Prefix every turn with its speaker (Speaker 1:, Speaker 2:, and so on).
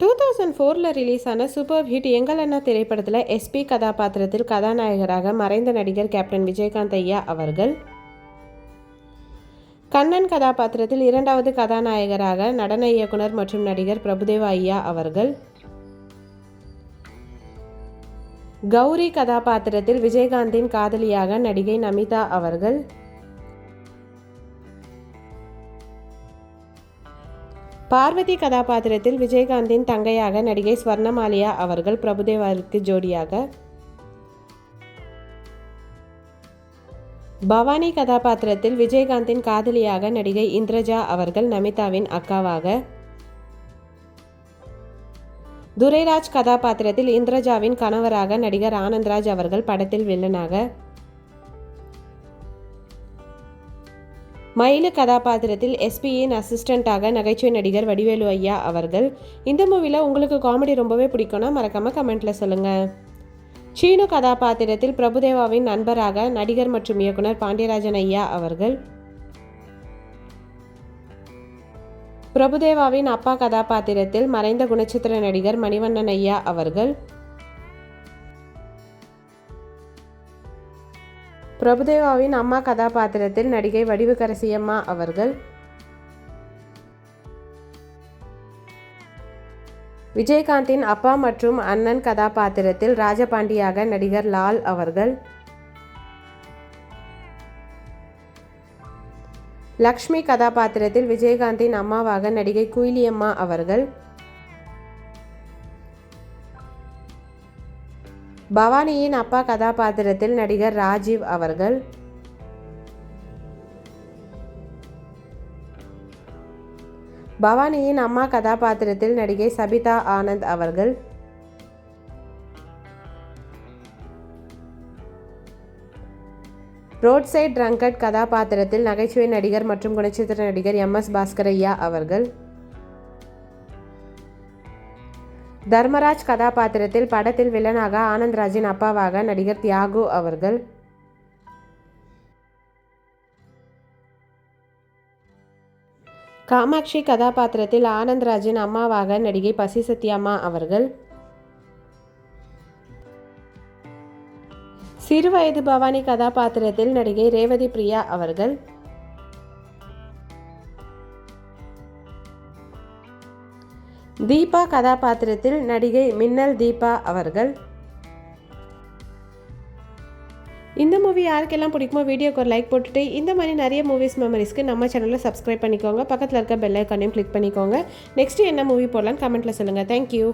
Speaker 1: Two thousand ஃபோரில் release ஆன super hit எங்கள் அண்ணா திரைப்படத்தில் எஸ்பி கதாபாத்திரத்தில் கதாநாயகராக மறைந்த நடிகர் கேப்டன் விஜயகாந்த் ஐயா அவர்கள். கண்ணன் கதாபாத்திரத்தில் இரண்டாவது கதாநாயகராக நடன இயக்குனர் மற்றும் நடிகர் பிரபுதேவா ஐயா அவர்கள். கௌரி கதாபாத்திரத்தில் விஜயகாந்தின் காதலியாக நடிகை நமிதா அவர்கள். பார்வதி கதாபாத்திரத்தில் விஜயகாந்தின் தங்கையாக நடிகை ஸ்வர்ணமாலியா அவர்கள் பிரபுதேவாவிற்கு ஜோடியாக பவானி கதாபாத்திரத்தில் விஜயகாந்தின் காதலியாக நடிகை இந்திரஜா அவர்கள் நமிதாவின் அக்காவாக துரைராஜ் கதாபாத்திரத்தில் இந்திரஜாவின் கணவராக நடிகர் ஆனந்த்ராஜ் அவர்கள் படத்தில் வில்லனாக மயிலு கதாபாத்திரத்தில் எஸ்பியின் அசிஸ்டண்ட்டாக நகைச்சுவை நடிகர் வடிவேலு ஐயா அவர்கள். இந்த மூவியில் உங்களுக்கு காமெடி ரொம்பவே பிடிக்கும்னா மறக்காமல் கமெண்ட்டில் சொல்லுங்கள் சீனு கதாபாத்திரத்தில் பிரபுதேவாவின் நண்பராக நடிகர் மற்றும் இயக்குனர் பாண்டியராஜன் ஐயா அவர்கள். பிரபுதேவாவின் அப்பா கதாபாத்திரத்தில் மறைந்த குணச்சித்திர நடிகர் மணிவண்ணன் ஐயா அவர்கள். பிரபுதேவாவின் அம்மா கதாபாத்திரத்தில் நடிகை வடிவுக்கரசியம்மா அவர்கள். விஜயகாந்தின் அப்பா மற்றும் அண்ணன் கதாபாத்திரத்தில் ராஜபாண்டியாக நடிகர் லால் அவர்கள். லக்ஷ்மி கதாபாத்திரத்தில் விஜயகாந்தின் அம்மாவாக நடிகை குயிலியம்மா அவர்கள். பவானியின் அப்பா கதாபாத்திரத்தில் நடிகர் ராஜீவ் அவர்கள் பவானியின் அம்மா கதாபாத்திரத்தில் நடிகை சபிதா ஆனந்த் அவர்கள் ரோட் சைட் ட்ரங்கட் கதாபாத்திரத்தில் நகைச்சுவை நடிகர் மற்றும் குணச்சித்திர நடிகர் எம் எஸ் பாஸ்கரையா அவர்கள் தர்மராஜ் கதாபாத்திரத்தில் படத்தில் வில்லனாக ஆனந்த்ராஜின் அப்பாவாக நடிகர் தியாகு அவர்கள். காமாட்சி கதாபாத்திரத்தில் ஆனந்த்ராஜின் அம்மாவாக நடிகை பசி சத்யாமா அவர்கள். சிறுவயது பவானி கதாபாத்திரத்தில் நடிகை ரேவதி பிரியா அவர்கள். தீபா கதாபாத்திரத்தில் நடிகை மின்னல் தீபா அவர்கள். இந்த மூவி யாருக்கெல்லாம் பிடிக்குமோ வீடியோக்கு ஒரு லைக் போட்டுட்டு இந்த மாதிரி நிறைய மூவிஸ் மெமரிஸ்க்கு நம்ம சேனலில் சப்ஸ்கிரைப் பண்ணிக்கோங்க. பக்கத்தில் இருக்க பெல் ஐக்கானையும் கிளிக் பண்ணிக்கோங்க. நெக்ஸ்ட் என்ன மூவி போடலான்னு கமெண்ட்டில் சொல்லுங்கள் தேங்க்யூ